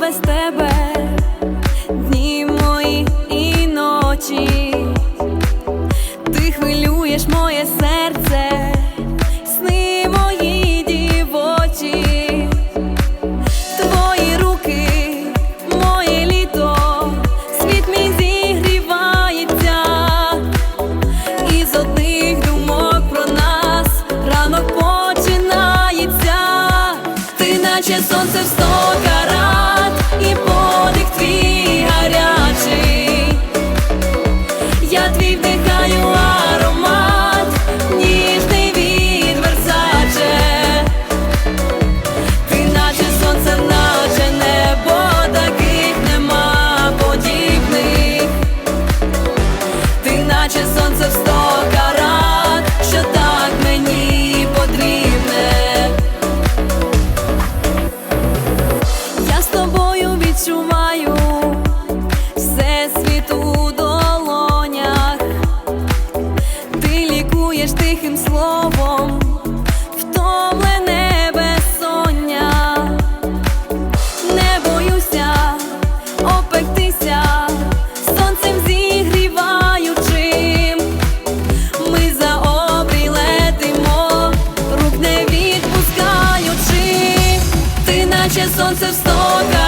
Без тебе дні мої і ночі, ти хвилюєш моє серце сонце в сто карат і подих твій гарячий. Я твій цілуєш тихим словом, втомлене безсоння, не боюся опектися, сонцем зігріваючим, ми за обрій летимо, рук не відпускаючи, ти наче сонце в стоках